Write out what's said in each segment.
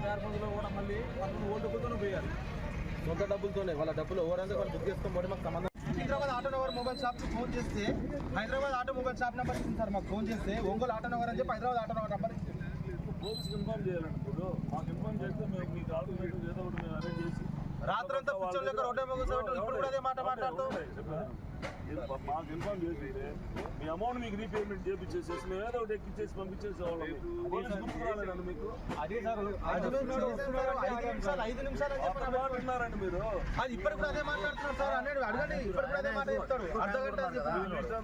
Spare మందులో కూడా మళ్ళీ వాళ్ళు ఓల్డ్ డబ్బులతోనే పోయారు. సొంత డబ్బులతోనే వాళ్ళ డబ్బులు ఎవరైనా వాళ్ళు బుక్ చేసుకొని పోతే మాకు సంబంధం హైదరాబాద్ ఆటో నగర్ మొబైల్ షాప్కి ఫోన్ చేస్తే Hyderabad auto mobile shop number ఇచ్చింది సార్ మాకు ఫోన్ చేస్తే ఒంగోలు ఆటో నగర్ అని చెప్పి హైదరాబాద్ ఆటో నగర్ నెంబర్ ఇచ్చింది. పోలీసుకి ఇన్ఫార్మ్ చేయాలండి ఇప్పుడు. మాకు ఇన్ఫార్మ్ చేస్తే మేము మీకు ఆల్టర్నేటివ్ ఏదో ఒకటి మేము అరేంజ్ చేసి రాత్రంతా కూర్చొని లెక్క రోడ్డే ఇప్పుడు కూడా అదే మాట మాట్లాడుతూ మాకు ఇన్ఫార్మ్ చేసి మీ అమౌంట్ మీకు రీపేమెంట్ చేపించేసేసి మేము ఏదో ఒకటి ఎక్కిచ్చేసి పంపించేసేవాళ్ళం మీకు ఐదు నిమిషాలు ఐదు నిమిషాలు ఐదు నిమిషాలు మాట్లాడుతున్నారండి మీరు అది ఇప్పటికి అదే మాట్లాడుతున్నారు సార్. అనేది అడగండి ఇప్పటికి అదే మాట అర్ధ గంట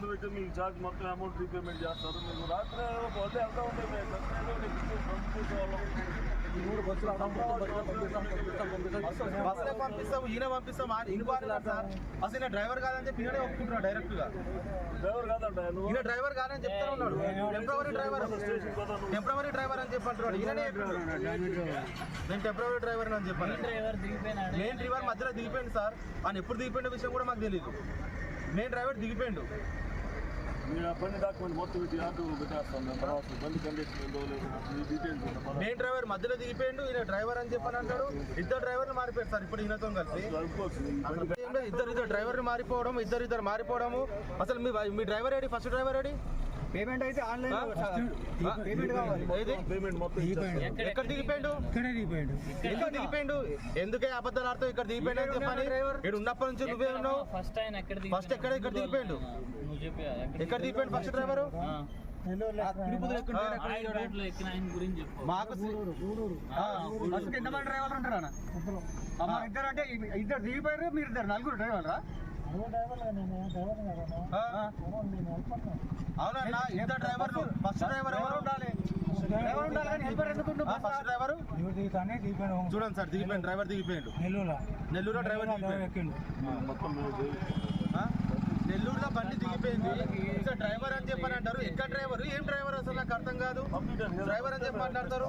పెట్టి మీకు చార్జ్ మొత్తం అమౌంట్ రీపేమెంట్ చేస్తారు మీకు రాత్రి పోతే వెళ్తా ఉంటే మేము వాళ్ళం మూడు బస్సులు బస్సులో పంపిస్తాం ఈయన పంపిస్తాం. ఆ- ఈయన లేదు సార్. అసలు ఈయన డ్రైవర్ కాదని చెప్పి ఈయనే ఒప్పుకుంటున్నాడు డైరెక్ట్గా డ్రైవర్ కాదంట ఈయన డ్రైవర్ కాదని చెప్తా ఉన్నాడు. Temporary driver. స్టేషన్ పోతా నువ్వు టెంపరీ డ్రైవర్ అని చెప్పి అంటున్నాడు. ఈయననే చెప్తున్నాడు. నేను టెంపరీ డ్రైవర్ అని చెప్పాను. మెయిన్ డ్రైవర్ మధ్యలో దిగిపోయింది సార్. ఆయన ఎప్పుడు దిగిపోయిన విషయం కూడా మాకు తెలియదు మెయిన్ డ్రైవర్ దిగిపోయిండు. మీ ఆ బండి డాక్యుమెంట్ మొత్తం ఇటు ఆటో పెట్టేస్తాం మేము తర్వాత బండి కండిషన్ ఏందో లేదు మీ డీటెయిల్స్ ఉంటాయి. మెయిన్ డ్రైవర్ మధ్యలో దిగిపోయిండు ఈయన డ్రైవర్ అని చెప్పని అంటాడు. ఇద్దరు డ్రైవర్లు మారిపోయారు సార్ ఇప్పుడు ఈయనతో కలిసి. ఇద్దరు ఇద్దరు డ్రైవర్లు మారిపోవడం ఇద్దరు ఇద్దరు మారిపోవడము. అసలు మీ మీ డ్రైవర్ ఏడి? ఫస్ట్ డ్రైవర్ ఏడి? పేమెంట్ అయితే ఆన్లైన్ పేమెంట్ కావాలి. ఏది? పేమెంట్ మొత్తం ఇచ్చేస్తాం. ఎక్కడ దిగిపోయిండు? ఇక్కడే దిగిపోయాడు? ఎందుకు దిగిపోయిండు? ఎందుకే అబద్ధాలు ఆడుతావు ఇక్కడ దిగిపోయిండు అని చెప్పని ఇక్కడ ఉన్నప్పటి నుంచి నువ్వే ఉన్నావు? ఫస్ట్ ఆయన ఎక్కడ దిగి First ఎక్కడ ఇక్కడ దిగిపోయిండు? నువ్వు చెప్పి ఎక్కడ దిగిపోయిండు? First driver? మాకు ఫస్ట్ ఎంతమంది డ్రైవర్లు ఉంటారు అన్న? అమ్మ ఇద్దరు అంటే ఇద్దరు దిగిపోయారు మీరు ఇద్దరు నలుగురు డ్రైవర్రా అవునన్నా ఇద్దరు డ్రైవర్లు ఫస్ట్ డ్రైవర్ ఎవరు ఉండాలి? డ్రైవర్ ఉండాలి కానీ హెల్పర్ ఎందుకు డ్రైవర్? చూడండి సార్ దిగిపోయిండు డ్రైవర్ దిగిపోయిండు. నెల్లూరు నెల్లూరులో డ్రైవర్ దిగిపోయిండు? నెల్లూరులో బండి దిగిపోయింది. సార్ డ్రైవర్ అని చెప్పని అంటారు ఎక్కడ డ్రైవర్ ఏం డ్రైవర్ అసలు నాకు అర్థం కదా. డ్రైవర్ అని చెప్పి మాట్లాడతారు